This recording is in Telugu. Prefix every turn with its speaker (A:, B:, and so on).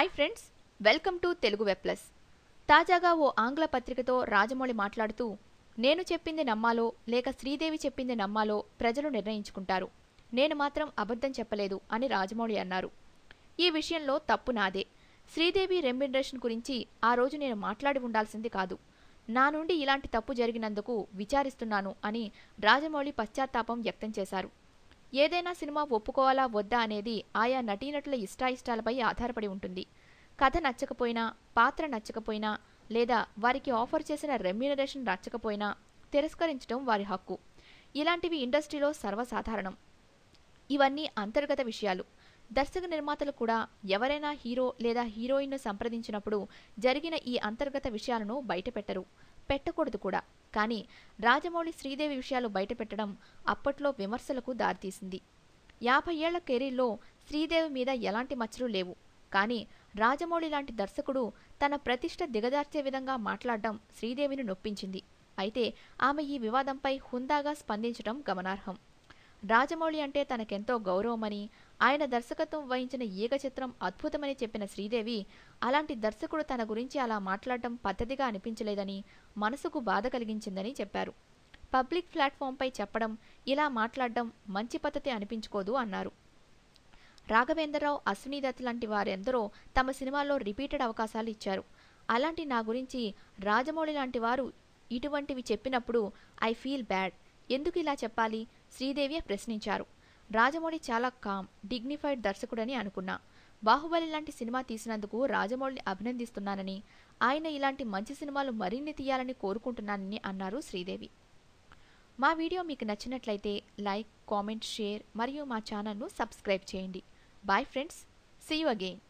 A: Hi friends welcome to Telugu web plus. తాజాగా ఓ ఆంగ్ల పత్రికతో రాజమౌళి మాట్లాడుతూ నేను చెప్పింది నమ్మాలో లేక శ్రీదేవి చెప్పింది నమ్మాలో ప్రజలు నిర్ణయించుకుంటారు. నేను మాత్రం అబద్ధం చెప్పలేదు అని రాజమౌళి అన్నారు. ఈ విషయంలో తప్పు నాదే. శ్రీదేవి రెమ్యునరేషన్ గురించి ఆ రోజు నేను మాట్లాడి ఉండాల్సింది కాదు. నా నుండి ఇలాంటి తప్పు జరిగినందుకు విచారిస్తున్నాను అని రాజమౌళి పశ్చాత్తాపం వ్యక్తం చేశారు. ఏదైనా సినిమా ఒప్పుకోవాలా వద్దా అనేది ఆయా నటీనటుల ఇష్టాయిష్టాలపై ఆధారపడి ఉంటుంది. కథ నచ్చకపోయినా పాత్ర నచ్చకపోయినా లేదా వారికి ఆఫర్ చేసిన రెమ్యూనరేషన్ నచ్చకపోయినా తిరస్కరించడం వారి హక్కు. ఇలాంటివి ఇండస్ట్రీలో సర్వసాధారణం. ఇవన్నీ అంతర్గత విషయాలు. దర్శక నిర్మాతలు కూడా ఎవరైనా హీరో లేదా హీరోయిన్ను సంప్రదించినప్పుడు జరిగిన ఈ అంతర్గత విషయాలను బయటపెట్టరు. పెట్టకూడదు కూడా. కానీ రాజమౌళి శ్రీదేవి విషయాలు బయటపెట్టడం అప్పట్లో విమర్శలకు దారితీసింది. యాభై ఏళ్ళ కెరీర్లో శ్రీదేవి మీద ఎలాంటి మచ్చలు లేవు. కానీ రాజమౌళి లాంటి దర్శకుడు తన ప్రతిష్ట దిగజార్చే విధంగా మాట్లాడడం శ్రీదేవిని నొప్పించింది. అయితే ఆమె ఈ వివాదంపై హుందాగా స్పందించడం గమనార్హం. రాజమౌళి అంటే తనకెంతో గౌరవమని ఆయన దర్శకత్వం వహించిన ఈగ చిత్రం అద్భుతమని చెప్పిన శ్రీదేవి అలాంటి దర్శకుడు తన గురించి అలా మాట్లాడడం పద్ధతిగా అనిపించలేదని మనసుకు బాధ కలిగించిందని చెప్పారు. పబ్లిక్ ప్లాట్ఫామ్పై చెప్పడం ఇలా మాట్లాడడం మంచి పద్ధతి అనిపించుకోదు అన్నారు. రాఘవేంద్రరావు అశ్వినీదత్ లాంటి వారెందరో తమ సినిమాల్లో రిపీటెడ్ అవకాశాలు ఇచ్చారు. అలాంటి నా గురించి రాజమౌళి లాంటి వారు ఇటువంటివి చెప్పినప్పుడు ఐ ఫీల్ బ్యాడ్. ఎందుకు ఇలా చెప్పాలి? శ్రీదేవి ప్రశ్నించారు. రాజమౌళి చాలా కామ్ డిగ్నిఫైడ్ దర్శకుడని అనుకున్నా. బాహుబలి లాంటి సినిమా తీసినందుకు రాజమౌళిని అభినందిస్తున్నానని ఆయన ఇలాంటి మంచి సినిమాలు మరిన్ని తీయాలని కోరుకుంటున్నానని అన్నారు శ్రీదేవి. మా వీడియో మీకు నచ్చినట్లయితే లైక్ కామెంట్ షేర్ మరియు మా ఛానల్ను సబ్స్క్రైబ్ చేయండి. Bye friends see you again